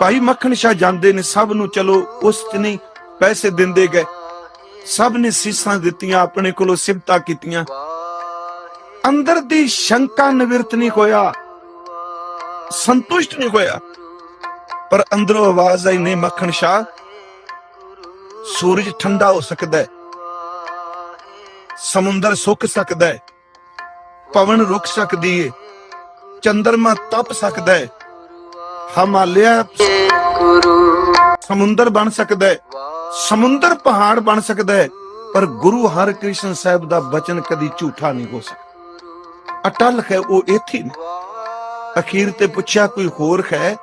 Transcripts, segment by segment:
ਭਾਈ ਮੱਖਣ ਸ਼ਾਹ ਜਾਂਦੇ ਨੇ, ਸਭ ਨੂੰ ਚਲੋ ਉਸ ਚ ਨਹੀਂ ਪੈਸੇ ਦਿੰਦੇ ਗਏ। ਸਭ ਨੇ ਸੀਸਾਂ ਦਿੱਤੀਆਂ, ਆਪਣੇ ਕੋਲੋਂ ਸਿਫਤਾਂ ਕੀਤੀਆਂ। ਅੰਦਰ ਦੀ ਸ਼ੰਕਾ ਨਿਵਰਤ ਨਹੀਂ ਹੋਇਆ, ਸੰਤੁਸ਼ਟ ਨਹੀਂ ਹੋਇਆ। ਪਰ ਅੰਦਰੋਂ ਆਵਾਜ਼ ਆਈ ਨੇ ਮੱਖਣ ਸ਼ਾਹ, ਸੂਰਜ ਠੰਡਾ ਹੋ ਸਕਦਾ ਹੈ, ਸਮੁੰਦਰ ਸੁੱਕ ਸਕਦਾ ਹੈ, ਪਵਨ ਰੁਕ ਸਕਦੀ ਏ, ਚੰਦਰਮਾ ਤਪ ਸਕਦਾ ਹੈ ਹਿਮਾਲਿਆ ਸਮੁੰਦਰ ਬਣ ਸਕਦਾ ਹੈ ਸਮੁੰਦਰ ਪਹਾੜ ਬਣ ਸਕਦਾ ਹੈ ਪਰ ਗੁਰੂ ਹਰਿਕ੍ਰਿਸ਼ਨ ਸਾਹਿਬ ਦਾ ਬਚਨ ਕਦੀ ਝੂਠਾ ਨਹੀਂ ਹੋ ਸਕਦਾ। ਅਟਲ ਹੈ ਉਹ ਇੱਥੇ ਨੇ ਅਖੀਰ ਤੇ ਪੁੱਛਿਆ ਕੋਈ ਹੋਰ ਹੈ?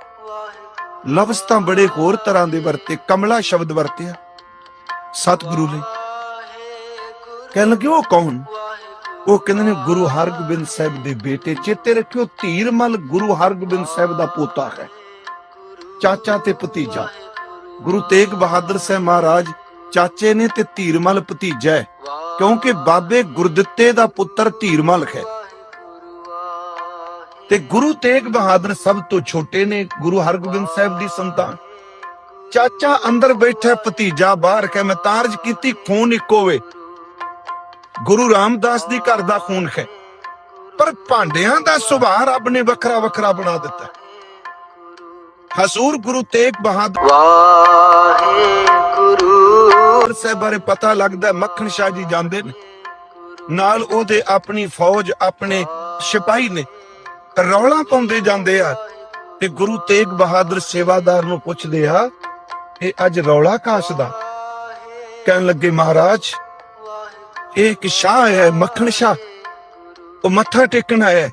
ਲਫ਼ਜ਼ ਤਾਂ ਬੜੇ ਹੋਰ ਤਰ੍ਹਾਂ ਦੇ ਵਰਤੇ ਕਮਲਾ ਸ਼ਬਦ ਵਰਤਿਆ। ਸਤਿਗੁਰੂ ਨੇ। ਕਹਿਣ ਲੱਗੇ ਉਹ ਕੌਣ? ਉਹ ਕਹਿੰਦੇ ਨੇ ਗੁਰੂ ਹਰਗੋਬਿੰਦ ਸਾਹਿਬ ਦੇ ਬੇਟੇ। ਚੇਤੇ ਰੱਖਿਓ ਧੀਰਮਲ ਗੁਰੂ ਹਰਗੋਬਿੰਦ ਸਾਹਿਬ ਦਾ ਪੋਤਾ ਹੈ। ਚਾਚਾ ਤੇ ਭਤੀਜਾ। ਗੁਰੂ ਤੇਗ ਬਹਾਦਰ ਸਾਹਿਬ ਮਹਾਰਾਜ ਚਾਚੇ ਨੇ ਤੇ ਧੀਰਮਲ ਭਤੀਜਾ ਹੈ, ਕਿਉਂਕਿ ਬਾਬੇ ਗੁਰਦਿੱਤੇ ਦਾ ਪੁੱਤਰ ਧੀਰਮਲ ਹੈ। ਤੇ ਗੁਰੂ ਤੇਗ ਬਹਾਦਰ ਸਭ ਤੋਂ ਛੋਟੇ ਨੇ, ਗੁਰੂ ਹਰਗੋਬਿੰਦ ਸਾਹਿਬ ਦੀ ਸੰਤਾਨ। ਚਾਚਾ ਅੰਦਰ ਬੈਠਾ ਭਤੀਜਾ ਬਾਹਰ ਹੈ, ਮੈਂ ਤਾਰਜ ਕੀਤੀ, ਖੂਨ ਇੱਕੋ ਵੇ ਗੁਰੂ ਰਾਮਦਾਸ ਦੀ ਘਰ ਦਾ ਖੂਨ ਹੈ। ਪਰ ਭਾਂਡਿਆਂ ਦਾ ਸੁਭਾਅ ਰੱਬ ਨੇ ਵੱਖਰਾ ਵੱਖਰਾ ਬਣਾ ਦਿੱਤਾ। ਹਜ਼ੂਰ ਗੁਰੂ ਤੇਗ ਬਹਾਦਰ ਵਾਹਿਗੁਰੂ। ਸਾਹਿਬ ਬਾਰੇ ਪਤਾ ਲੱਗਦਾ ਮੱਖਣ ਸ਼ਾਹ ਜੀ ਜਾਂਦੇ ਨੇ। ਨਾਲ ਉਹਦੇ ਆਪਣੀ ਫੌਜ ਆਪਣੇ ਸਿਪਾਹੀ ਨੇ। ਰੌਲਾ ਪਾਉਂਦੇ ਜਾਂਦੇ ਆ ਤੇ ਗੁਰੂ ਤੇਗ ਬਹਾਦਰ ਸੇਵਾਦਾਰ ਨੂੰ ਪੁੱਛਦੇ ਆ ਇਹ ਅੱਜ ਰੌਲਾ ਕਾਸ ਦਾ ਕਹਿਣ ਲੱਗੇ ਮਹਾਰਾਜ ਇਹ ਇੱਕ ਸ਼ਾਹ ਹੈ ਮੱਖਣ ਸ਼ਾਹ। ਉਹ ਮੱਥਾ ਟੇਕਣ ਆਇਆ।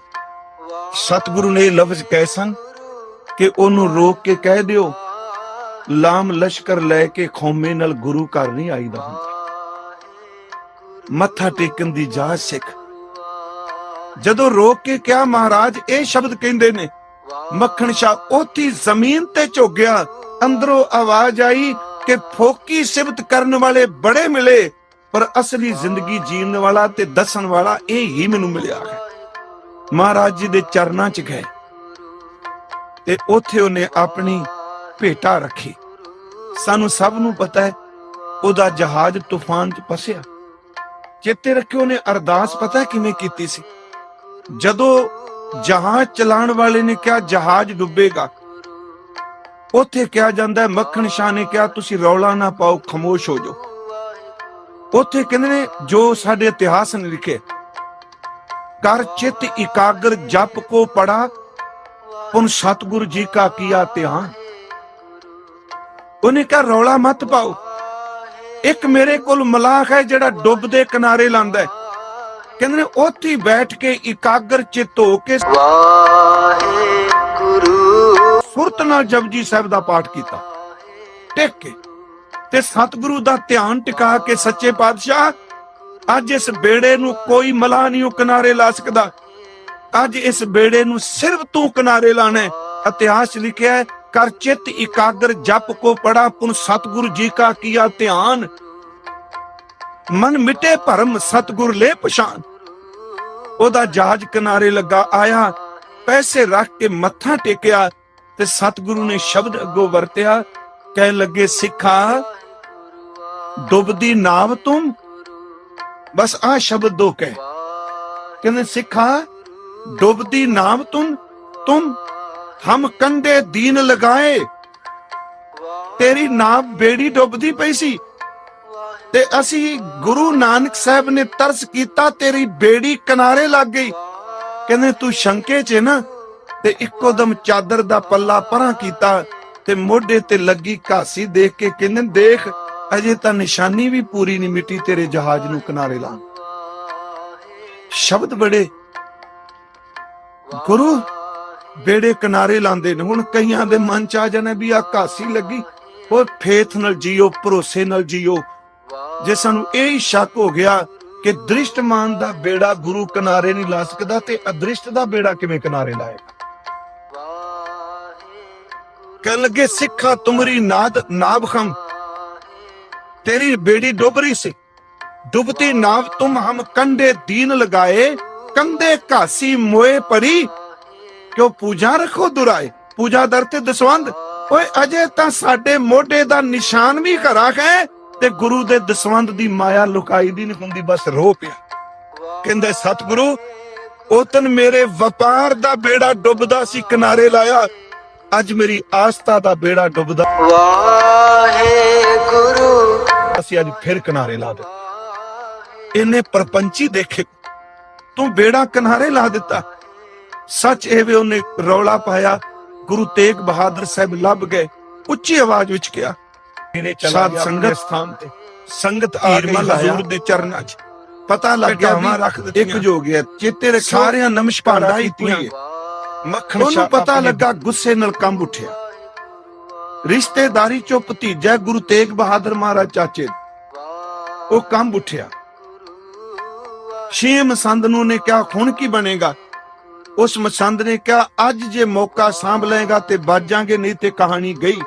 ਸਤਿਗੁਰੂ ਨੇ ਇਹ ਲਫ਼ਜ਼ ਕਹੇ ਸਨ ਕਿ ਉਹਨੂੰ ਰੋਕ ਕੇ ਕਹਿ ਦਿਓ, ਲਾਮ ਲਸ਼ਕਰ ਲੈ ਕੇ ਖੌਮੇ ਨਾਲ ਗੁਰੂ ਘਰ ਨਹੀਂ ਆਈਦਾ ਹੁੰਦਾ। ਮੱਥਾ ਟੇਕਣ ਦੀ ਜਾਚ ਸਿੱਖ। ਜਦੋਂ ਰੋਕ ਕੇ ਕਿਹਾ, ਮਹਾਰਾਜ, ਇਹ ਸ਼ਬਦ ਕਹਿੰਦੇ ਨੇ, ਮੱਖਣ ਸ਼ਾਹ ਉੱਥੀ ਜ਼ਮੀਨ ਤੇ ਝੁਕ ਅੰਦਰੋਂ ਆਵਾਜ਼ ਆਈ ਕਿ ਫੋਕੀ ਸਿਫਤ ਕਰਨ ਵਾਲੇ ਬੜੇ ਮਿਲੇ, ਪਰ ਅਸਲੀ ਜ਼ਿੰਦਗੀ ਜੀਣ ਵਾਲਾ ਤੇ ਦੱਸਣ ਵਾਲਾ ਇਹ ਹੀ ਮੈਨੂੰ ਮਿਲਿਆ ਹੈ। ਮਹਾਰਾਜ ਜੀ ਦੇ ਚਰਨਾਂ 'ਚ ਗਏ। ਤੇ ਉੱਥੇ ਉਹਨੇ ਆਪਣੀ ਭੇਟਾ ਰੱਖੀ। ਸਾਨੂੰ ਸਭ ਨੂੰ ਪਤਾ ਹੈ, ਉਹਦਾ ਜਹਾਜ਼ ਤੂਫਾਨ 'ਚ ਫਸਿਆ। ਚੇਤੇ ਰੱਖਿਓ ਉਹਨੇ ਅਰਦਾਸ ਪਤਾ ਕਿਵੇਂ ਕੀਤੀ ਸੀ? ਜਦੋਂ ਜਹਾਜ਼ ਚਲਾਉਣ ਵਾਲੇ ਨੇ ਕਿਹਾ, ਜਹਾਜ਼ ਡੁੱਬੇਗਾ। ਉੱਥੇ ਕਿਹਾ ਜਾਂਦਾ ਮੱਖਣ ਸ਼ਾਹ ਨੇ ਕਿਹਾ, ਤੁਸੀਂ ਰੌਲਾ ਨਾ ਪਾਓ, ਖਮੋਸ਼ ਹੋ ਜਾਓ। ਉੱਥੇ ਕਹਿੰਦੇ ਨੇ, ਜੋ ਸਾਡੇ ਇਤਿਹਾਸ ਨੇ ਲਿਖੇ, ਕਰ ਚਿਤ ਇਕਾਗਰ ਜਪ ਕੋ ਪੜਾ ਪੁਨ ਸਤਗੁਰੂ ਜੀ ਕਾ ਕੀਆ ਧਿਆਨ। ਉਹਨੇ ਕਿਹਾ ਰੌਲਾ ਮਤ ਪਾਓ। ਇੱਕ ਮੇਰੇ ਕੋਲ ਮਲਾਖ ਹੈ ਜਿਹੜਾ ਡੁੱਬ ਦੇ ਕਿਨਾਰੇ ਲਾਂਦਾ ਹੈ। ਕਹਿੰਦੇ ਨੇ ਉੱਥੇ ਬੈਠ ਕੇ ਇਕਾਗਰ ਚਿੱਤ ਹੋ ਕੇ ਵਾਹਿਗੁਰੂ। ਸੁਰਤ ਨਾਲ ਜਪਜੀ ਸਾਹਿਬ ਦਾ ਪਾਠ ਕੀਤਾ। ਟਿਕ ਕੇ ਤੇ ਸਤਿਗੁਰੂ ਦਾ ਧਿਆਨ ਟਿਕਾ ਕੇ ਸੱਚੇ ਪਾਤਸ਼ਾਹ ਅੱਜ ਇਸ ਬੇੜੇ ਨੂੰ ਕੋਈ ਮਲਾ ਨਹੀਂ ਉਹ ਕਿਨਾਰੇ ਲਾ ਸਕਦਾ। ਅੱਜ ਇਸ ਬੇੜੇ ਨੂੰ ਸਿਰਫ ਤੂੰ ਕਿਨਾਰੇ ਲਾਣਾ ਇਤਿਹਾਸ ਲਿਖਿਆ ਹੈ, ਕਰ ਚਿੱਤ ਇਕਾਗਰ ਜਪ ਕੋ ਪੜਾ ਪੁਨ ਸਤਿਗੁਰੂ ਜੀ ਕਾ ਕੀਆ ਧਿਆਨ। ਮਨ ਮਿਟੇ ਭਰਮ ਸਤਿਗੁਰ ਲੈ ਪਛਾਨ ਉਹਦਾ ਜਹਾਜ਼ ਕਿਨਾਰੇ ਲੱਗਾ ਆਇਆ, ਪੈਸੇ ਰੱਖ ਕੇ ਮੱਥਾ ਟੇਕਿਆ ਤੇ ਸਤਿਗੁਰੂ ਨੇ ਸ਼ਬਦ ਅੱਗੋਂ ਵਰਤਿਆ, ਕਹਿਣ ਲੱਗੇ, ਸਿੱਖਾ, ਡੁੱਬਦੀ ਨਾਵ ਤੂੰ ਬਸ ਆ ਸ਼ਬਦ ਦੋ ਕਹਿ। ਕਹਿੰਦੇ, ਸਿੱਖਾ ਡੁੱਬਦੀ ਨਾਵ ਤੁਮ ਤੁਮ ਹਮ ਕੰਡੇ ਦੀਨ ਲਗਾਏ। ਤੇਰੀ ਨਾਵ ਬੇੜੀ ਡੁੱਬਦੀ ਪਈ ਸੀ। ਤੇ ਅਸੀਂ ਗੁਰੂ ਨਾਨਕ ਸਾਹਿਬ ਨੇ ਤਰਸ ਕੀਤਾ, ਤੇਰੀ ਬੇੜੀ ਕਿਨਾਰੇ ਲੱਗ ਗਈ। ਕਹਿੰਦੇ ਤੂੰ ਸ਼ੰਕੇ 'ਚ ਨਾ, ਤੇ ਇੱਕੋ ਦਮ ਚਾਦਰ ਦਾ ਪੱਲਾ ਪਰਾਂ ਕੀਤਾ ਤੇ ਮੋਢੇ ਤੇ ਲੱਗੀ ਘਾਸੀ ਦੇਖ ਕੇ ਕਹਿੰਦੇ, ਦੇਖ, ਅਜੇ ਤਾਂ ਨਿਸ਼ਾਨੀ ਵੀ ਪੂਰੀ ਨਹੀਂ ਮਿਟੀ ਤੇਰੇ ਜਹਾਜ਼ ਨੂੰ ਕਿਨਾਰੇ ਲਾ ਸ਼ਬਦ ਬੜੇ ਗੁਰੂ ਬੇੜੇ ਕਿਨਾਰੇ ਲਾਉਂਦੇ ਨੇ। ਹੁਣ ਕਈਆਂ ਦੇ ਮਨ ਚ ਆ ਜਾਣਾ ਵੀ ਆ ਘਾਸੀ ਲੱਗੀ। ਉਹ ਫੇਥ ਨਾਲ ਜੀਓ, ਭਰੋਸੇ ਨਾਲ ਜੀਓ। ਜੇ ਸਾਨੂੰ ਇਹ ਹੀ ਸ਼ੱਕ ਹੋ ਗਿਆ ਕਿ ਦ੍ਰਿਸ਼ਟਮਾਨ ਦਾ ਬੇੜਾ ਗੁਰੂ ਕਿਨਾਰੇ ਨਹੀਂ ਲਾ ਸਕਦਾ, ਤੇ ਅਦ੍ਰਿਸ਼ਟ ਦਾ ਬੇੜਾ ਕਿਵੇਂ ਕਿਨਾਰੇ ਲਾਏਗਾ? ਕਹਿਣ ਲੱਗੇ, ਸਿੱਖਾ ਤੁਮਰੀ ਨਾਦ ਨਾਬ ਤੇਰੀ ਬੇੜੀ ਡੁੱਬ ਰਹੀ ਸੀ। ਡੁੱਬਤੀ ਨਾਵ ਤੁਮ ਹਮ ਕੰਡੇ ਦੀਨ ਲਗਾਏ ਕੰਦੇ ਘਾਸੀ ਮੋਏ ਪੜੀ ਕਿਉ ਪੂਜਾ ਰੱਖੋ ਦੁਰਾਏ? ਪੂਜਾ ਦਰ ਤੇ ਦਸਵੰਦ ਓਏ ਅਜੇ ਤਾਂ ਸਾਡੇ ਮੋਢੇ ਦਾ ਨਿਸ਼ਾਨ ਵੀ ਘਰਾ ਹੈ ਤੇ ਗੁਰੂ ਦੇ ਦਸਵੰਦ ਦੀ ਮਾਇਆ ਲੁਕਾਈ ਦੀ ਨਹੀਂ ਹੁੰਦੀ ਬਸ ਰੋ ਪਿਆ। ਕਹਿੰਦੇ ਸਤਿਗੁਰੂ ਉਤਨ ਮੇਰੇ ਵਪਾਰ ਦਾ ਬੇੜਾ ਡੁੱਬਦਾ ਸੀ ਕਿਨਾਰੇ ਲਾਇਆ। ਅੱਜ ਮੇਰੀ ਆਸਥਾ ਦਾ ਬੇੜਾ ਡੁੱਬਦਾ। ਵਾਹਿਗੁਰੂ। ਅਸੀਂ ਅੱਜ ਫਿਰ ਕਿਨਾਰੇ ਲਾ ਦਿੱਤਾ। ਇਹਨੇ ਪਰਪੰਚੀ ਦੇਖੇ। ਤੂੰ ਬੇੜਾ ਕਿਨਾਰੇ ਲਾ ਦਿੱਤਾ ਸੱਚ ਇਹ ਵੀ ਉਹਨੇ ਰੌਲਾ ਪਾਇਆ ਗੁਰੂ ਤੇਗ ਬਹਾਦਰ ਸਾਹਿਬ ਲੱਭ ਗਏ ਉੱਚੀ ਆਵਾਜ਼ ਵਿੱਚ ਕਿਹਾ ਮੇਰੇ ਸਾਧ ਸੰਗਤ ਸਥਾਨ ਤੇ ਸੰਗਤ ਆ ਗਈ। ਹਜ਼ੂਰ ਦੇ ਚਰਨਾਂ 'ਚ ਪਤਾ ਲੱਗ ਗਿਆ ਭੇਟਾਵਾਂ ਰੱਖ ਵੀ। ਇੱਕ ਜੋ ਗਿਆ ਚੇਤੇ ਸੋ ਸਾਰਿਆਂ ਨਮਸਕਾਰਾਂ ਕੀਤੀਆਂ। ਮੱਖਣ ਉਹਨੂੰ ਪਤਾ ਲੱਗਾ ਗੁੱਸੇ ਨਾਲ ਕੰਬ ਉੱਠਿਆ ਰਿਸ਼ਤੇਦਾਰੀ ਚੋਂ ਭਤੀਜਾ ਗੁਰੂ ਤੇਗ ਬਹਾਦਰ ਮਹਾਰਾਜ ਚਾਚੇ ਉਹ ਕੰਬ ਉੱਠਿਆ ਛੇ ਮਸੰਦ ਨੂੰ ਨੇ ਕਿਹਾ, ਹੁਣ ਕੀ ਬਣੇਗਾ? ਉਸ ਮਸੰਦ ਨੇ ਕਿਹਾ, ਅੱਜ ਜੇ ਮੌਕਾ ਸਾਂਭ ਲਏਗਾ ਤੇ ਬਾਜਾਂਗੇ, ਨਹੀਂ ਤੇ ਕਹਾਣੀ ਗਈ।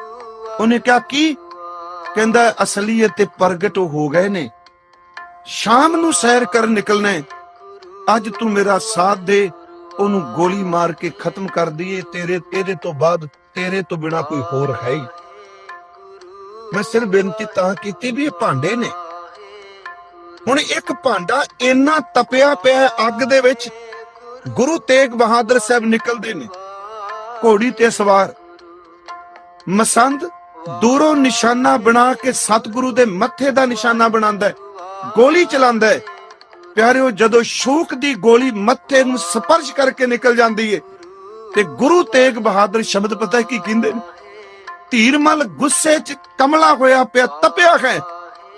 ਉਹਨੇ ਕਿਹਾ, ਕੀ? ਕਹਿੰਦਾ, ਅਸਲੀਅਤ ਤੇ ਪ੍ਰਗਟ ਹੋ ਗਏ ਨੇ। ਸ਼ਾਮ ਨੂੰ ਸੈਰ ਕਰਨ ਨਿਕਲਣਾ ਅੱਜ ਤੂੰ ਮੇਰਾ ਸਾਥ ਦੇ, ਉਹਨੂੰ ਗੋਲੀ ਮਾਰ ਕੇ ਖਤਮ ਕਰ ਦਈਏ। ਤੇਰੇ ਤੇਰੇ ਤੋਂ ਬਾਅਦ ਤੇਰੇ ਤੋਂ ਬਿਨਾ ਕੋਈ ਹੋਰ ਹੈ ਹੀ। ਮੈਂ ਸਿਰ ਬੇਨਤੀ ਤਾਂ ਕੀਤੀ ਵੀ ਇਹ ਭਾਂਡੇ ਨੇ। ਹੁਣ ਇੱਕ ਭਾਂਡਾ ਇੰਨਾ ਤਪਿਆ ਪਿਆ ਅੱਗ ਦੇ ਵਿੱਚ, ਗੁਰੂ ਤੇਗ ਬਹਾਦਰ ਸਾਹਿਬ ਨਿਕਲਦੇ ਨੇ। ਘੋੜੀ ਤੇ ਸਵਾਰ। ਮਸੰਦ ਦੂਰੋਂ ਨਿਸ਼ਾਨਾ ਬਣਾ ਕੇ ਸਤਿਗੁਰੂ ਦੇ ਮੱਥੇ ਦਾ ਨਿਸ਼ਾਨਾ ਬਣਾਉਂਦਾ ਹੈ, ਗੋਲੀ ਚਲਾਉਂਦਾ ਹੈ। ਪਿਆਰਿਓ, ਜਦੋਂ ਸ਼ੂਕ ਦੀ ਗੋਲੀ ਮੱਥੇ ਨੂੰ ਸਪਰਸ਼ ਕਰਕੇ ਨਿਕਲ ਜਾਂਦੀ ਏ, ਤੇ ਗੁਰੂ ਤੇਗ ਬਹਾਦਰ ਸ਼ਬਦ ਪਤਾ ਕੀ ਕਹਿੰਦੇ ਨੇ? ਧੀਰਮਲ ਗੁੱਸੇ 'ਚ ਕਮਲਾ ਹੋਇਆ ਪਿਆ, ਤਪਿਆ ਹੈ।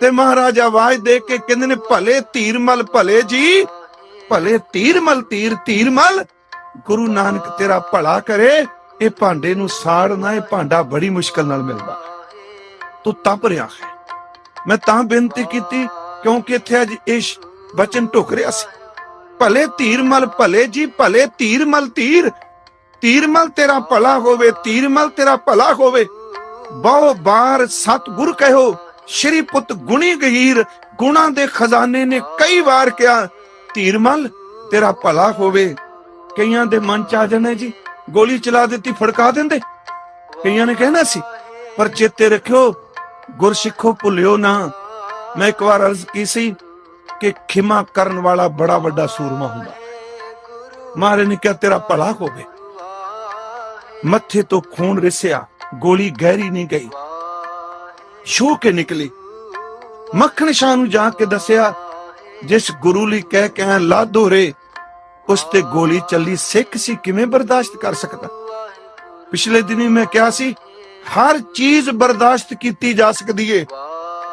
ਤੇ ਮਹਾਰਾਜ ਆਵਾਜ਼ ਦੇ ਕੇ ਕਹਿੰਦੇ ਨੇ, ਭਲੇ ਧੀਰਮਲ ਭਲੇ ਜੀ, ਭਲੇ ਧੀਰਮਲ ਤੀਰ ਧੀਰਮਲ ਗੁਰੂ ਨਾਨਕ ਤੇਰਾ ਭਲਾ ਕਰੇ, ਇਹ ਭਾਂਡੇ ਨੂੰ ਸਾੜਨਾ, ਇਹ ਭਾਂਡਾ ਬੜੀ ਮੁਸ਼ਕਲ ਨਾਲ ਮਿਲਦਾ। ਤੂੰ ਤਪ ਰਿਹਾ ਹੈ। ਮੈਂ ਤਾਂ ਬੇਨਤੀ ਕੀਤੀ, ਕਿਉਂਕਿ ਇੱਥੇ ਅੱਜ ਇਹ ਸ਼- ਬਚਨ ਢੁਕ ਰਿਹਾ ਸੀ। ਭਲੇ ਧੀਰਮਲ ਭਲੇ ਜੀ, ਭਲੇ ਧੀਰਮਲ ਧੀਰ ਧੀਰਮਲ ਤੇਰਾ ਭਲਾ ਹੋਵੇ ਧੀਰਮਲ ਤੇਰਾ ਭਲਾ ਹੋਵੇ। ਬਹੁ ਬਾਰ ਸਤਿਗੁਰ ਕਹਿਓ ਸ਼੍ਰੀ ਪੁੱਤ ਗੁਣੀ ਗਹੀਰ ਗੁਣਾ ਦੇ ਖਜ਼ਾਨੇ ਨੇ ਕਈ ਵਾਰ ਕਿਹਾ ਧੀਰਮਲ ਤੇਰਾ ਭਲਾ ਹੋਵੇ। ਕਈਆਂ ਦੇ ਮਨ ਚ ਆ ਜਾਣਾ ਜੀ, ਗੋਲੀ ਚਲਾ ਦਿੱਤੀ, ਫੜਕਾ ਦਿੰਦੇ। ਕਈਆਂ ਨੇ ਕਹਿਣਾ ਸੀ, ਪਰ ਚੇਤੇ ਰੱਖਿਓ, ਗੁਰਸਿੱਖੋ ਭੁੱਲਿਓ ਨਾ। ਮੈਂ ਇੱਕ ਵਾਰ ਅਰਜ਼ ਕੀ ਸੀ ਕਿ ਖਿਮਾ ਕਰਨ ਵਾਲਾ ਬੜਾ ਵੱਡਾ ਸੂਰਮਾ ਹੁੰਦਾ। ਮਹਾਰਾਜ ਨੇ ਕਿਹਾ, ਤੇਰਾ ਭਲਾ ਹੋਵੇ। ਮੱਥੇ ਤੋਂ ਖੂਨ ਰਿਸਿਆ, ਗੋਲੀ ਗਹਿਰੀ ਨਹੀਂ ਗਈ। ਛੂ ਕੇ ਨਿਕਲੀ। ਮੱਖਣ ਸ਼ਾਹ ਨੂੰ ਜਾ ਕੇ ਦੱਸਿਆ, ਜਿਸ ਗੁਰੂ ਲਈ ਕਹਿ ਕਹਿ ਆਇਆ ਲਾਧੋ ਰੇ, ਉਸ ਤੇ ਗੋਲੀ ਚੱਲੀ, ਸਿੱਖ ਸੀ ਕਿਵੇਂ ਬਰਦਾਸ਼ਤ ਕਰ ਸਕਦਾ? ਪਿਛਲੇ ਦਿਨੀ ਮੈਂ ਕਿਹਾ ਸੀ, ਹਰ ਚੀਜ਼ ਬਰਦਾਸ਼ਤ ਕੀਤੀ ਜਾ ਸਕਦੀ ਏ,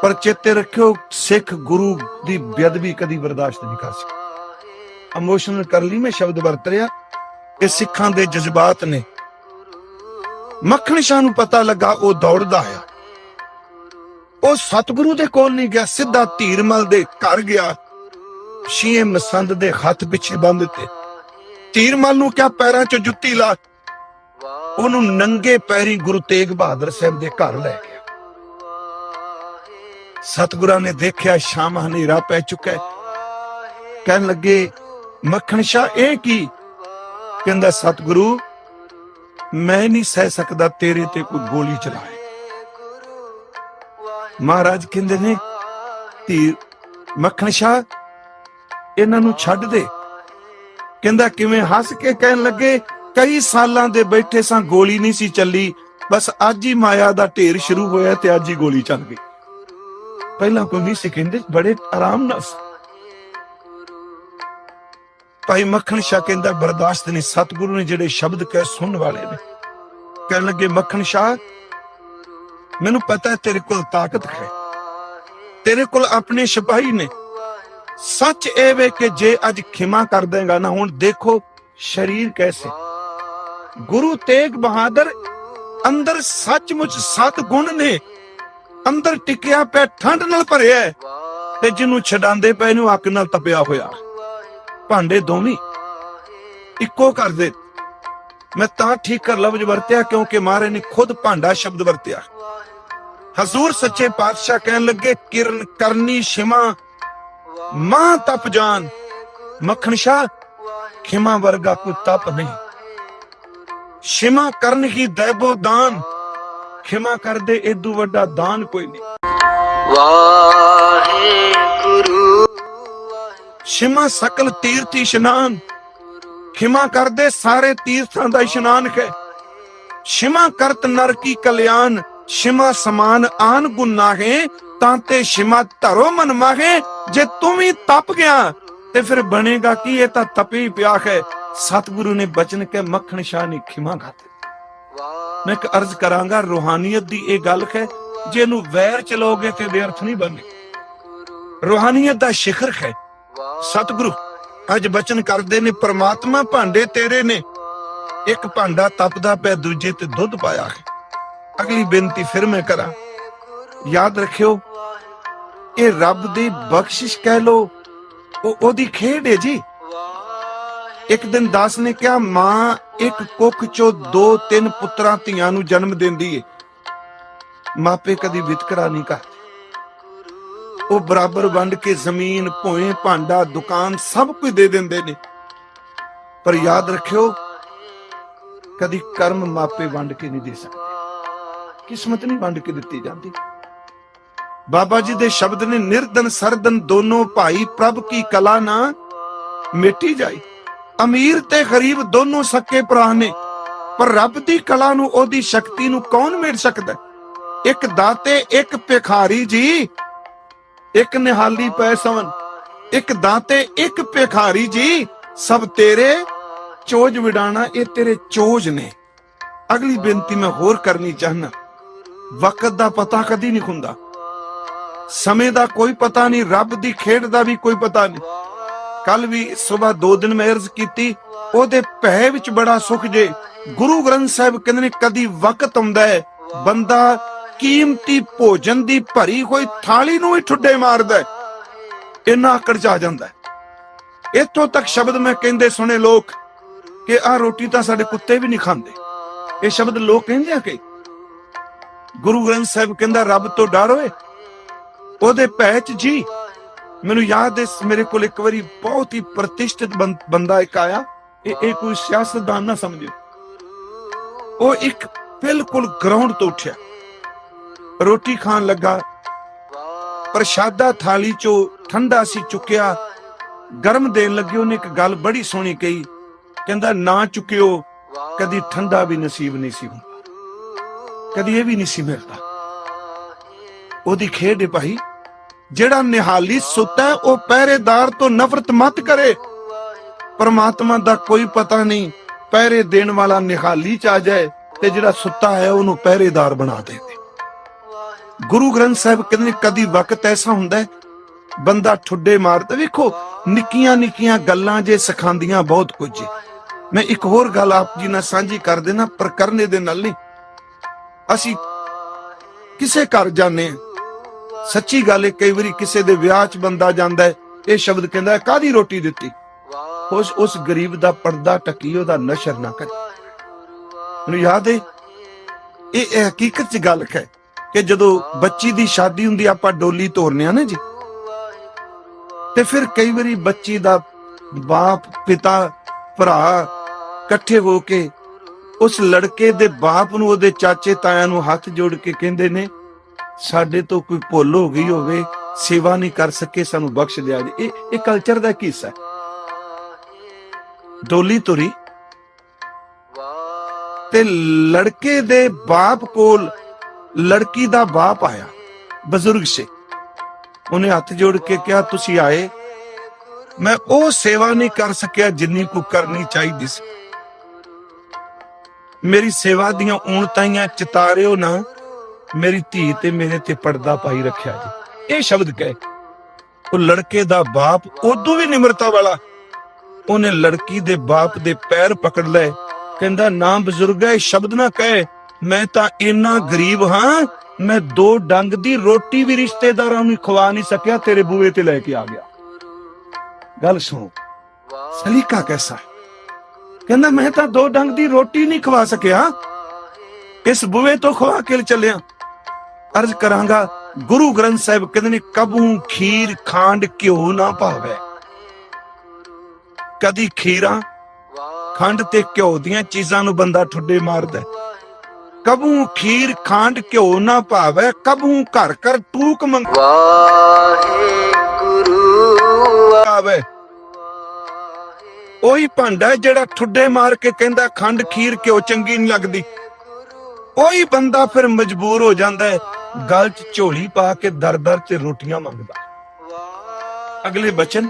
ਪਰ ਚੇਤੇ ਰੱਖਿਓ, ਸਿੱਖ ਗੁਰੂ ਦੀ ਬੇਅਦਬੀ ਕਦੀ ਬਰਦਾਸ਼ਤ ਨਹੀਂ ਕਰ ਸਕਦਾ। ਇਮੋਸ਼ਨਲ ਕਰ ਲਈ ਮੈਂ ਸ਼ਬਦ ਵਰਤ ਰਿਹਾ ਇਹ ਸਿੱਖਾਂ ਦੇ ਜਜ਼ਬਾਤ ਨੇ। ਮੱਖਣ ਸ਼ਾਹ ਨੂੰ ਪਤਾ ਲੱਗਾ, ਉਹ ਦੌੜਦਾ ਆਇਆ। ਉਹ ਸਤਿਗੁਰੂ ਦੇ ਕੋਲ ਨਹੀਂ ਗਿਆ, ਸਿੱਧਾ ਧੀਰਮਲ ਦੇ ਘਰ ਗਿਆ। ਸ਼ੀਏ ਮਸੰਦ ਦੇ ਹੱਥ ਪਿੱਛੇ ਬੰਨ ਦਿੱਤੇ। ਧੀਰਮਲ ਨੂੰ ਕਿਹਾ, ਪੈਰਾਂ 'ਚ ਜੁੱਤੀ ਲਾ। ਉਹਨੂੰ ਨੰਗੇ ਪੈਰੀ ਗੁਰੂ ਤੇਗ ਬਹਾਦਰ ਸਾਹਿਬ ਦੇ ਘਰ ਲੈ ਗਿਆ। ਸਤਿਗੁਰਾਂ ਨੇ ਦੇਖਿਆ, ਸ਼ਾਮ ਹਨੇਰਾ ਪੈ ਚੁੱਕਾ ਹੈ। ਕਹਿਣ ਲੱਗੇ, ਮੱਖਣ ਸ਼ਾਹ, ਇਹ ਕੀ? ਕਹਿੰਦਾ, ਸਤਿਗੁਰੂ, ਮੈਂ ਨਹੀਂ ਸਹਿ ਸਕਦਾ ਤੇਰੇ ਤੇ ਕੋਈ ਗੋਲੀ ਚਲਾਏ। ਮਹਾਰਾਜ ਕਹਿੰਦੇ ਨੇ ਧੀ ਮੱਖਣ ਸ਼ਾਹ, ਇਹਨਾਂ ਨੂੰ ਛੱਡ ਦੇ। ਕਹਿੰਦਾ, ਕਿਵੇਂ ਹੱਸ ਕੇ ਕਹਿਣ ਲੱਗੇ, ਕਈ ਸਾਲਾਂ ਦੇ ਬੈਠੇ ਸਾਂ, ਗੋਲੀ ਨਹੀਂ ਸੀ ਚੱਲੀ। ਬਸ ਅੱਜ ਹੀ ਮਾਇਆ ਦਾ ਢੇਰ ਸ਼ੁਰੂ ਹੋਇਆ ਤੇ ਅੱਜ ਹੀ ਗੋਲੀ ਚੱਲ ਗਈ। ਪਹਿਲਾਂ ਕੋਈ ਨਹੀਂ ਸੀ ਕਹਿੰਦੇ, ਬੜੇ ਆਰਾਮ ਨਾਲ ਸੀ। ਭਾਈ ਮੱਖਣ ਸ਼ਾਹ ਕਹਿੰਦਾ, ਬਰਦਾਸ਼ਤ ਨਹੀਂ ਸਤਿਗੁਰੂ ਨੇ ਜਿਹੜੇ ਸ਼ਬਦ ਕਹੇ, ਸੁਣਨ ਵਾਲੇ ਨੇ। ਕਹਿਣ ਲੱਗੇ, ਮੱਖਣ ਸ਼ਾਹ ਮੈਨੂੰ ਪਤਾ ਹੈ ਤੇਰੇ ਕੋਲ ਤਾਕਤ ਹੈ। ਤੇਰੇ ਕੋਲ ਆਪਣੇ ਸਿਪਾਹੀ ਨੇ। ਸੱਚ ਇਹ ਵੇ ਕਿ ਜੇ ਅੱਜ ਖਿਮਾ ਕਰ ਦੇਗਾ ਨਾ, ਹੁਣ ਦੇਖੋ ਸ਼ਰੀਰ ਕੈਸੇ। ਗੁਰੂ ਤੇਗ ਬਹਾਦਰ ਅੰਦਰ ਸੱਚਮੁੱਚ ਸਤ ਗੁਣ ਨੇ। ਅੰਦਰ ਟਿਕਿਆ ਪਿਆ, ਠੰਡ ਨਾਲ ਭਰਿਆ ਤੇ ਜਿਹਨੂੰ ਛਡਾਉਂਦੇ ਪਏ ਨੂੰ ਅੱਕ ਨਾਲ ਤਪਿਆ ਹੋਇਆ। ਭਾਂਡੇ ਦੋਵੇਂ ਇੱਕੋ ਕਰਦੇ ਮੈਂ ਤਾਂ ਠੀਕ ਕਰ ਲਫ਼ਜ਼ ਵਰਤਿਆ ਕਿਉਂਕਿ ਮਹਾਰਾਜ ਨੇ ਖੁਦ ਭਾਂਡਾ ਸ਼ਬਦ ਵਰਤਿਆ। ਹਜ਼ੂਰ ਸੱਚੇ ਪਾਤਸ਼ਾਹ ਕਹਿਣ ਲੱਗੇ ਕਿਰਨ ਕਰਨੀ ਸ਼ਿਮਾ ਮਾਂ ਤਪ ਜਾਨ ਮੱਖਣ ਸ਼ਾਹ ਖਿਮਾ ਵਰਗਾ ਕੋਈ ਤਪ ਨਹੀਂ। ਸ਼ਿਮਾ ਕਰਨ ਹੀ ਦੈਬੋ ਦਾਨ ਖਿਮਾ ਕਰਦੇ ਏਦੂ ਵੱਡਾ ਦਾਨ ਕੋਈ ਨਹੀਂ। ਵਾਹਿਗੁਰੂ। ਸ਼ਿਮਾ ਸਕਲ ਤੀਰਥ ਇਸ਼ਨਾਨ ਖਿਮਾ ਕਰਦੇ ਸਾਰੇ ਤੀਰਥਾਂ ਦਾ ਇਸ਼ਨਾਨ ਹੈ। ਸ਼ਿਮਾ ਕਰਤ ਨਰ ਕੀ ਕਲਿਆਣ ਸ਼ਿਮਾ ਸਮਾਨ ਆਨ ਗੁਨਾਹੇ ਤਾਂ ਤੇ ਸ਼ਿਮਾ ਧਰੋ ਮਨ ਮਾਹੇ, ਜੇ ਤੂੰ ਵੀ ਤਪ ਗਿਆ, ਤੇ ਫਿਰ ਬਣੇਗਾ ਕੀ? ਇਹ ਤਾਂ ਤਪੀ ਪਿਆ ਹੈ। ਸਤਿਗੁਰੂ ਨੇ ਬਚਨ ਕੇ ਮੱਖਣ ਸ਼ਾਹ ਨੇ ਖਿਮਾ ਖਾਤੇ ਮੈਂ ਇੱਕ ਅਰਜ਼ ਕਰਾਂਗਾ, ਰੂਹਾਨੀਅਤ ਦੀ ਇਹ ਗੱਲ ਹੈ, ਜੇ ਇਹਨੂੰ ਵੈਰ ਚਲੋਗੇ ਤੇ ਬੇਅਰਥ ਨਹੀਂ ਬਣੇ ਰੂਹਾਨੀਅਤ ਦਾ ਸਿਖਰ ਹੈ, ਸਤਿਗੁਰੂ, ਅੱਜ ਬਚਨ ਕਰਦੇ ਨੇ, ਪ੍ਰਮਾਤਮਾ ਭਾਂਡੇ ਤੇਰੇ ਨੇ, ਇੱਕ ਭਾਂਡਾ ਤਪਦਾ ਪਿਆ, ਦੂਜੇ ਤੇ ਦੁੱਧ ਪਾਇਆ ਹੈ। ਅਗਲੀ ਬੇਨਤੀ ਫਿਰ ਮੈਂ ਕਰਾਂ। ਯਾਦ ਰੱਖਿਓ, ਇਹ ਰੱਬ ਦੀ ਬਖਸ਼ਿਸ਼ ਕਹਿ ਲੋ ਉਹ ਉਹਦੀ ਖੇਡ ਹੈ ਜੀ। ਇੱਕ ਦਿਨ ਦਾਸ ਨੇ ਕਿਹਾ, ਮਾਂ, ਇੱਕ ਕੁੱਖ ਚੋਂ ਦੋ ਤਿੰਨ ਪੁੱਤਰਾਂ ਧੀਆਂ ਨੂੰ ਜਨਮ ਦਿੰਦੀ ਏ। ਮਾਪੇ ਕਦੀ ਵਿਤਕਰਾ ਨਹੀਂ ਕਰਦੇ। ਉਹ ਬਰਾਬਰ ਵੰਡ ਕੇ ਜ਼ਮੀਨ, ਭੋਏ, ਭਾਂਡਾ, ਦੁਕਾਨ ਸਭ ਕੁਝ ਦੇ ਦਿੰਦੇ ਨੇ। ਪਰ ਯਾਦ ਰੱਖਿਓ, ਕਦੀ ਕਰਮ ਮਾਪੇ ਵੰਡ ਕੇ ਨਹੀਂ ਦੇ ਸਕਦੇ। ਕਿਸਮਤ ਨਹੀਂ ਵੰਡ ਕੇ ਦਿੱਤੀ ਜਾਂਦੀ। ਬਾਬਾ ਜੀ ਦੇ ਸ਼ਬਦ ਨੇ ਨਿਰਦਨ ਸਰਦਨ ਦੋਨੋਂ ਭਾਈ, ਪ੍ਰਭ ਕੀ ਕਲਾ ਨਾ ਮਿਟੀ ਜਾਈ। ਅਮੀਰ ਤੇ ਗਰੀਬ ਦੋਨੋਂ ਸੱਕੇ ਭਰਾ ਨੇ ਪਰ ਰੱਬ ਦੀ ਕਲਾ ਨੂੰ ਉਹਦੀ ਸ਼ਕਤੀ ਨੂੰ ਕੌਣ ਮੇੜ ਸਕਦਾ? ਇੱਕ ਦਾਤੇ, ਇੱਕ ਭਿਖਾਰੀ ਜੀ, ਇੱਕ ਨਿਹਾਲੀ ਪੈਸਵਨ ਇੱਕ ਦਾਤੇ, ਇੱਕ ਭਿਖਾਰੀ ਜੀ, ਸਭ ਤੇਰੇ ਚੋਜ ਵਿਡਾਣਾ, ਇਹ ਤੇਰੇ ਚੋਜ ਨੇ। ਅਗਲੀ ਬੇਨਤੀ ਮੈਂ ਹੋਰ ਕਰਨੀ ਚਾਹਨਾ ਵਕਤ ਦਾ ਪਤਾ ਕਦੀ ਨਹੀਂ ਹੁੰਦਾ। ਸਮੇਂ ਦਾ ਕੋਈ ਪਤਾ ਨਹੀਂ, ਰੱਬ ਦੀ ਖੇਡ ਦਾ ਵੀ ਕੋਈ ਪਤਾ ਨਹੀਂ। ਕੱਲ ਵੀ ਸਵੇਰ ਦੋ ਦਿਨ ਮੈਂ ਅਰਜ਼ ਕੀਤੀ, ਉਹਦੇ ਭੈ ਵਿੱਚ ਬੜਾ ਸੁਖ ਜੇ। ਗੁਰੂ ਗ੍ਰੰਥ ਸਾਹਿਬ ਕਹਿੰਦੇ ਨੇ, ਕਦੀ ਵਕਤ ਆਉਂਦਾ ਹੈ, ਬੰਦਾ ਕੀਮਤੀ ਭੋਜਨ ਦੀ ਭਰੀ ਹੋਈ ਥਾਲੀ ਨੂੰ ਹੀ ਠੁੱਡੇ ਮਾਰਦਾ ਇੰਨਾ ਆਕੜ ਚ ਆ ਜਾਂਦਾ ਹੈ। ਇੱਥੋਂ ਤੱਕ ਸ਼ਬਦ ਮੈਂ ਕਹਿੰਦੇ ਸੁਣੇ ਲੋਕ ਕਿ ਆਹ ਰੋਟੀ ਤਾਂ ਸਾਡੇ ਕੁੱਤੇ ਵੀ ਨਹੀਂ ਖਾਂਦੇ। ਇਹ ਸ਼ਬਦ ਲੋਕ ਕਹਿੰਦੇ ਆ ਕਿ ਗੁਰੂ ਗ੍ਰੰਥ ਸਾਹਿਬ ਕਹਿੰਦਾ, ਰੱਬ ਤੋਂ ਡਰ ਓਏ। ਉਹਦੇ ਭੈ ਚ ਜੀ, ਮੈਨੂੰ ਯਾਦ ਹੈ ਮੇਰੇ ਕੋਲ ਇੱਕ ਵਾਰੀ ਬਹੁਤ ਹੀ ਪ੍ਰਤਿਸ਼ਠਿਤ ਬੰ- ਬੰਦਾ ਇੱਕ ਆਇਆ। ਇਹ ਇਹ ਕੋਈ ਸਿਆਸਤਦਾਨ ਨਾ ਸਮਝਿਓ। ਉਹ ਇੱਕ ਬਿਲਕੁਲ ਗਰਾਊਂਡ ਤੋਂ ਉੱਠਿਆ। ਰੋਟੀ ਖਾਣ ਲੱਗਾ। ਪ੍ਰਸ਼ਾਦਾ ਥਾਲੀ ਚੋਂ ਠੰਡਾ ਸੀ ਚੁੱਕਿਆ। ਗਰਮ ਦੇਣ ਲੱਗੇ, ਉਹਨੇ ਇੱਕ ਗੱਲ ਬੜੀ ਸੋਹਣੀ ਕਹੀ। ਕਹਿੰਦਾ, ਨਾ ਚੁੱਕਿਓ, ਕਦੀ ਠੰਡਾ ਵੀ ਨਸੀਬ ਨਹੀਂ ਸੀ ਹੁੰਦਾ। ਕਦੀ ਇਹ ਵੀ ਨਹੀਂ ਸੀ ਮਿਲਦਾ। ਉਹਦੀ ਖੇਡ ਹੈ ਭਾਈ, ਜਿਹੜਾ ਨਿਹਾਲੀ ਸੁੱਤਾ ਉਹ ਪਹਿਰੇਦਾਰ ਤੋਂ ਨਫ਼ਰਤ ਮਤ ਕਰੇ। ਪਰਮਾਤਮਾ ਦਾ ਕੋਈ ਪਤਾ ਨਹੀਂ, ਪਹਿਰੇ ਦੇਣ ਵਾਲਾ ਨਿਹਾਲੀ ਚ ਆ ਜਾਏ ਤੇ ਜਿਹੜਾ ਸੁੱਤਾ ਹੈ, ਉਹਨੂੰ ਪਹਿਰੇਦਾਰ ਬਣਾ ਦੇ। ਗੁਰੂ ਗ੍ਰੰਥ ਸਾਹਿਬ ਕਹਿੰਦੇ, ਕਦੀ ਵਕਤ ਐਸਾ ਹੁੰਦਾ ਹੈ, ਬੰਦਾ ਠੁੱਡੇ ਮਾਰਦਾ, ਵੇਖੋ ਨਿੱਕੀਆਂ ਨਿੱਕੀਆਂ ਗੱਲਾਂ ਜੇ ਸਿਖਾਉਂਦੀਆਂ ਬਹੁਤ ਕੁਝ। ਮੈਂ ਇੱਕ ਹੋਰ ਗੱਲ ਆਪ ਜੀ ਨਾਲ ਸਾਂਝੀ ਕਰ ਦੇਣਾ ਪਰ ਕਰਨੇ ਦੇ ਨਾਲ ਨਹੀਂ ਅਸੀਂ ਕਿਸੇ ਘਰ ਜਾਂਦੇ ਹਾਂ। ਸੱਚੀ ਗੱਲ ਹੈ, ਕਈ ਵਾਰੀ ਕਿਸੇ ਦੇ ਵਿਆਹ 'ਚ ਬੰਦਾ ਜਾਂਦਾ ਇਹ ਸ਼ਬਦ ਕਹਿੰਦਾ ਕਾਦੀ ਰੋਟੀ ਦਿੱਤੀ? ਉਸ ਉਸ ਗਰੀਬ ਦਾ ਪਰਦਾ ਟਕੀ, ਉਹਦਾ ਨਸ਼ਰ ਨਾ ਕਰੇ। ਮੈਨੂੰ ਯਾਦ ਹੈ, ਇਹ ਇਹ ਹਕੀਕਤ 'ਚ ਗੱਲ ਹੈ ਕਿ ਜਦੋਂ ਬੱਚੀ ਦੀ ਸ਼ਾਦੀ ਹੁੰਦੀ ਆਪਾਂ ਡੋਲੀ ਤੋਰਨੇ ਆ ਨਾ ਜੀ। ਤੇ ਫਿਰ ਕਈ ਵਾਰੀ ਬੱਚੀ ਦਾ ਬਾਪ, ਪਿਤਾ, ਭਰਾ ਇਕੱਠੇ ਹੋ ਕੇ ਉਸ ਲੜਕੇ ਦੇ ਬਾਪ ਨੂੰ, ਉਹਦੇ ਚਾਚੇ ਤਾਇਆ ਨੂੰ ਹੱਥ ਜੋੜ ਕੇ ਕਹਿੰਦੇ ਨੇ, ਸਾਡੇ ਤੋਂ ਕੋਈ ਭੁੱਲ ਹੋ ਗਈ ਹੋਵੇ, ਸੇਵਾ ਨਹੀਂ ਕਰ ਸਕੇ, ਸਾਨੂੰ ਬਖਸ਼ ਦਿਆ ਜੀ। ਇਹ ਇਹ ਕਲਚਰ ਦਾ ਕੀ ਹਿੱਸਾ ਡੋਲੀ ਤੁਰੀ ਤੇ ਲੜਕੇ ਦੇ ਬਾਪ ਕੋਲ ਲੜਕੀ ਦਾ ਬਾਪ ਆਇਆ, ਬਜ਼ੁਰਗ ਸੇ। ਉਹਨੇ ਹੱਥ ਜੋੜ ਕੇ ਕਿਹਾ, ਤੁਸੀਂ ਆਏ। ਮੈਂ ਉਹ ਸੇਵਾ ਨਹੀਂ ਕਰ ਸਕਿਆ ਜਿੰਨੀ ਕੋ ਕਰਨੀ ਚਾਹੀਦੀ ਸੀ। ਮੇਰੀ ਸੇਵਾ ਦੀਆਂ ਊਣਤਾਈਆਂ ਚਿਤਾਰਿਓ ਨਾ, ਮੇਰੀ ਧੀ ਤੇ ਮੇਰੇ ਤੇ ਪਰਦਾ ਪਾਈ ਰੱਖਿਆ ਜੀ। ਇਹ ਸ਼ਬਦ ਕਹੇ, ਉਹ ਲੜਕੇ ਦਾ ਬਾਪ ਉਦੋਂ ਵੀ ਨਿਮਰਤਾ ਵਾਲਾ, ਉਹਨੇ ਲੜਕੀ ਦੇ ਬਾਪ ਦੇ ਪੈਰ ਪਕੜ ਲਏ। ਕਹਿੰਦਾ, ਨਾ ਬਜ਼ੁਰਗਾ, ਇਹ ਸ਼ਬਦ ਨਾ ਕਹੇ, ਮੈਂ ਤਾਂ ਇੰਨਾ ਗਰੀਬ ਹਾਂ, ਮੈਂ ਦੋ ਡੰਗ ਦੀ ਰੋਟੀ ਵੀ ਰਿਸ਼ਤੇਦਾਰਾਂ ਨੂੰ ਖਵਾ ਨਹੀਂ ਸਕਿਆ, ਤੇਰੇ ਬੂਏ ਤੇ ਲੈ ਕੇ ਆ ਗਿਆ। ਗੱਲ ਸੁਣੋ, ਸਲੀਕਾ ਕੈਸਾ ਹੈ? ਕਹਿੰਦਾ ਮੈਂ ਤਾਂ ਦੋ ਡੰਗ ਦੀ ਰੋਟੀ ਨਹੀਂ ਖਵਾ ਸਕਿਆ। ਇਸ ਬੂਏ ਤੋਂ ਖਵਾ ਕੇ ਚੱਲਿਆ। ਅਰਜ਼ ਕਰਾਂਗਾ ਗੁਰੂ ਗ੍ਰੰਥ ਸਾਹਿਬ ਕਹਿੰਦੇ ਨੇ ਕਬੂ ਖੀਰ ਖਾਂਡ ਘਿਓ ਨਾ ਭਾਵੇ। ਕਦੀ ਖੀਰਾਂ ਖੰਡ ਤੇ ਘਿਓ ਦੀਆਂ ਚੀਜ਼ਾਂ ਨੂੰ ਬੰਦਾ ਠੁੱਡੇ ਮਾਰਦਾ। ਕਬੂ ਖੀਰ ਖਾਂਡ ਘਿਓ ਨਾ ਭਾਵੇ। ਕਬੂ ਘਰ ਘਰ ਟੂਕ ਵਾਹਿਗੁਰੂ ਮੰਗਾਵੇ ਉਹੀ ਭਾਂਡਾ ਜਿਹੜਾ ਠੁੱਡੇ ਮਾਰ ਕੇ ਕਹਿੰਦਾ, ਖੰਡ ਖੀਰ ਘਿਓ ਚੰਗੀ ਨਹੀਂ ਲੱਗਦੀ? ਉਹੀ ਬੰਦਾ ਫਿਰ ਮਜਬੂਰ ਹੋ ਜਾਂਦਾ ਹੈ, ਗਲ 'ਚ ਝੋਲੀ ਪਾ ਕੇ ਦਰ-ਦਰ 'ਚ ਰੋਟੀਆਂ ਮੰਗਦਾ। ਅਗਲੇ ਬਚਨ,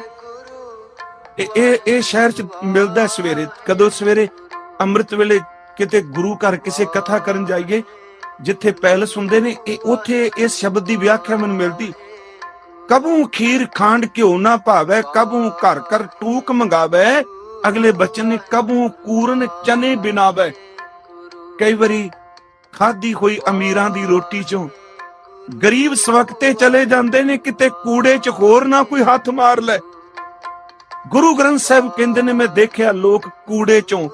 ਇਹ ਇਹ ਸ਼ਹਿਰ 'ਚ ਮਿਲਦਾ ਸਵੇਰੇ। ਕਦੋਂ ਸਵੇਰੇ? ਅੰਮ੍ਰਿਤ ਵੇਲੇ ਕਿਤੇ ਗੁਰੂ ਘਰ ਕਿਸੇ ਕਥਾ ਕਰਨ ਜਾਈਏ, ਜਿੱਥੇ ਪੈਲਸ ਹੁੰਦੇ ਨੇ, ਇਹ ਉੱਥੇ ਇਸ ਸ਼ਬਦ ਦੀ ਵਿਆਖਿਆ ਮੈਨੂੰ ਮਿਲਦੀ। ਕਬੂ ਖੀਰ ਖਾਂਡ ਘਿਓ ਨਾ ਭਾਵੇ, ਕਬੂ ਘਰ ਘਰ ਟੂਕ ਮੰਗਾਵੇ ਅਗਲੇ ਬਚਨ ਨੇ ਕਬੂ ਕੂਰਨ ਚਨੇ ਬਿਨਾਵੇ ਕਈ ਵਾਰੀ ਖਾਦੀ ਹੋਈ ਅਮੀਰਾਂ ਦੀ ਰੋਟੀ ਚੋਂ ਗਰੀਬ ਸਵਖਤੇ ਚਲੇ ਜਾਂਦੇ ਨੇ, ਕਿਤੇ ਕੂੜੇ 'ਚ ਹੋਰ ਨਾ ਕੋਈ ਹੱਥ ਮਾਰ ਲੈ। ਗੁਰੂ ਗ੍ਰੰਥ ਸਾਹਿਬ ਕਹਿੰਦੇ ਨੇ, ਮੈਂ ਦੇਖਿਆ ਲੋਕ ਕੂੜੇ 'ਚੋਂ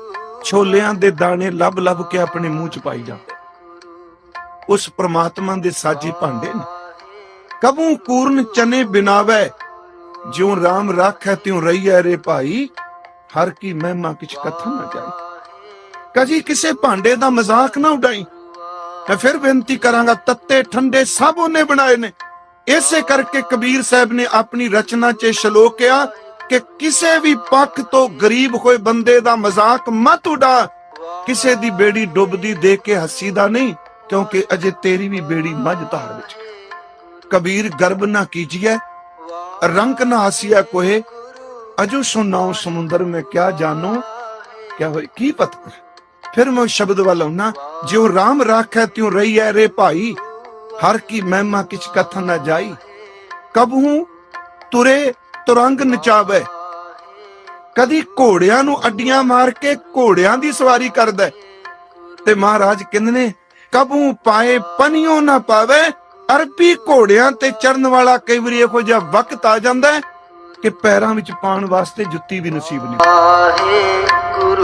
ਛੋਲਿਆਂ ਦੇ ਦਾਣੇ ਲੱਭ ਲੱਭ ਕੇ ਆਪਣੇ ਮੂੰਹ 'ਚ ਪਾਈ ਜਾਂਦੇ ਉਸ ਪ੍ਰਮਾਤਮਾ ਦੇ ਸਾਜੀ ਭਾਂਡੇ ਨੇ। ਕਬੂ ਕੂਰਨ ਚਨੇ ਬਿਨਾਵੇ ਜਿਉ ਰਾਮ ਰਾਖੈ ਤਿਉ ਰਹੀਐ ਰੇ ਭਾਈ। ਹਰ ਕੀ ਮਹਿਮਾ ਕਿਛ ਕਥਨ ਨਾ ਜਾਈ। ਕਜੀ ਕਿਸੇ ਭਾਂਡੇ ਦਾ ਮਜ਼ਾਕ ਨਾ ਉਡਾਈ। ਮੈਂ ਫਿਰ ਬੇਨਤੀ ਕਰਾਂਗਾ, ਤੱਤੇ ਠੰਡੇ ਸਭ ਉਹਨੇ ਬਣਾਏ ਨੇ। ਇਸੇ ਕਰਕੇ ਕਬੀਰ ਸਾਹਿਬ ਨੇ ਆਪਣੀ ਰਚਨਾ 'ਚ ਸ਼ਲੋਕ ਕਿਹਾ ਕਿ ਕਿਸੇ ਵੀ ਪੱਖ ਤੋਂ ਗਰੀਬ ਹੋਏ ਬੰਦੇ ਦਾ ਮਜ਼ਾਕ ਮਤ ਉਡਾ। ਕਿਸੇ ਦੀ ਬੇੜੀ ਡੁੱਬਦੀ ਦੇਖ ਕੇ ਹੱਸੀਦਾ ਨਹੀਂ, ਕਿਉਂਕਿ ਅਜੇ ਤੇਰੀ ਵੀ ਬੇੜੀ ਮੱਝ ਧਾਰ ਵਿੱਚ। ਕਬੀਰ ਗਰਬ ਨਾ ਕੀਜੀਏ ਰੰਕ ਨਾ ਹਸੀਆ ਕੋਹੇ ਅਜੂ ਸੁਨਾਉ ਸਮੁੰਦਰ ਮੈਂ ਕਿਆ ਜਾਨੋ ਕਿਆ ਹੋਈ ਕੀ ਪਤਾ? ਫਿਰ ਮੈਂ ਸ਼ਬਦ ਵੱਲ ਆਉਣਾ ਜਿਉ ਰਾਮ ਰਾਖੈ ਤਿਉ ਰਹੀ ਐ ਰੇ ਭਾਈ, ਹਰ ਕੀ ਮਹਿਮਾ ਕਿਛ ਕਥਨ ਨਾ ਜਾਈ। ਕਬਹੂ ਤੁਰੇ ਤੁਰੰਗ ਨਚਾਵੇ। ਕਦੀ ਘੋੜਿਆਂ ਨੂੰ ਅੱਡੀਆਂ ਮਾਰ ਕੇ ਘੋੜਿਆਂ ਦੀ ਸਵਾਰੀ ਕਰਦਾ। ਤੇ ਮਹਾਰਾਜ ਕਹਿੰਦੇ ਨੇ ਕਬੂ ਪਾਏ ਪਨੀਓ ਨਾ ਪਾਵੇ, ਅਰਬੀ ਘੋੜਿਆਂ ਤੇ ਚੜਨ ਵਾਲਾ ਕਈ ਵਾਰੀ ਇਹੋ ਜਿਹਾ ਵਕਤ ਆ ਜਾਂਦਾ ਕਿ ਪੈਰਾਂ ਵਿੱਚ ਪਾਉਣ ਵਾਸਤੇ ਜੁੱਤੀ ਵੀ ਨਸੀਬ ਨਹੀਂ। ਵਾਹਿਗੁਰੂ।